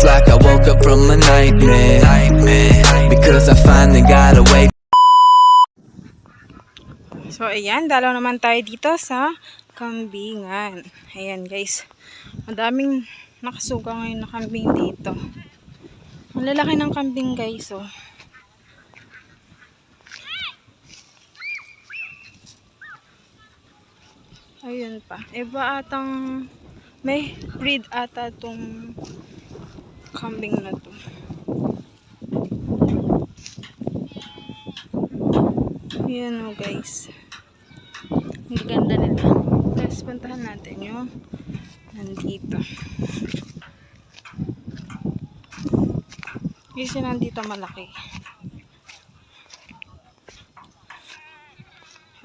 It's like I woke up from a nightmare. Because I finally got away. So, ayan. Dalaw naman tayo dito sa kambingan. Ayan, guys. Madaming nakasuga ngayon na kambing dito. Ang lalaki ng kambing, guys, oh. Ayun pa. Iba atang may breed ata tong kambing na to. Ayan o guys. Ang ganda nila. Guys, puntahan natin yung nandito. Yung nandito malaki.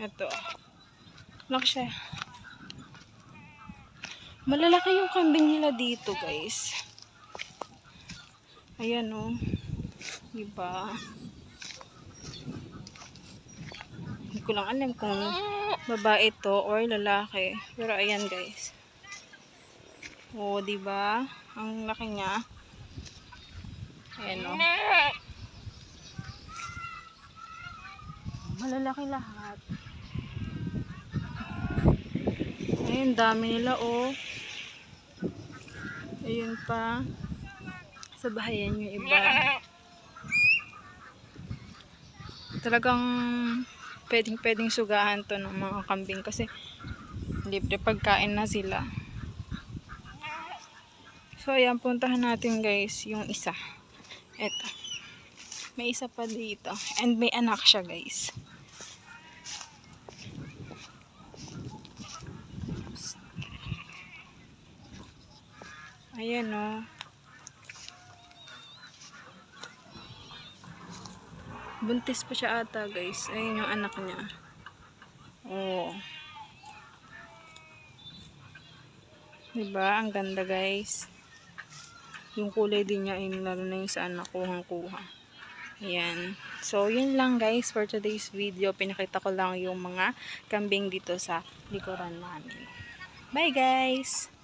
Ito. Malaki siya. Malalaki yung kambing nila dito, guys. Ayan o. Diba? Hindi ko lang alam kung babae to or lalaki. Pero ayan, guys. Oo, diba? Ang laki niya. Ayan o. Malalaki lahat. Ayun, dami nila, oh. Ayun pa. Sa bahayan yung iba. Talagang pwedeng pwedeng sugahan to ng mga kambing kasi libre pagkain na sila. So, ayan, puntahan natin guys yung isa. Eto. May isa pa dito. And may anak siya guys. Ayan o. Buntis pa siya ata guys. Ayan yung anak niya. Oo. Diba? Ang ganda guys. Yung kulay din niya ay lalo na yung sa anak kuhang-kuha. Ayan. So, yun lang guys for today's video. Pinakita ko lang yung mga kambing dito sa likuran namin. Bye guys!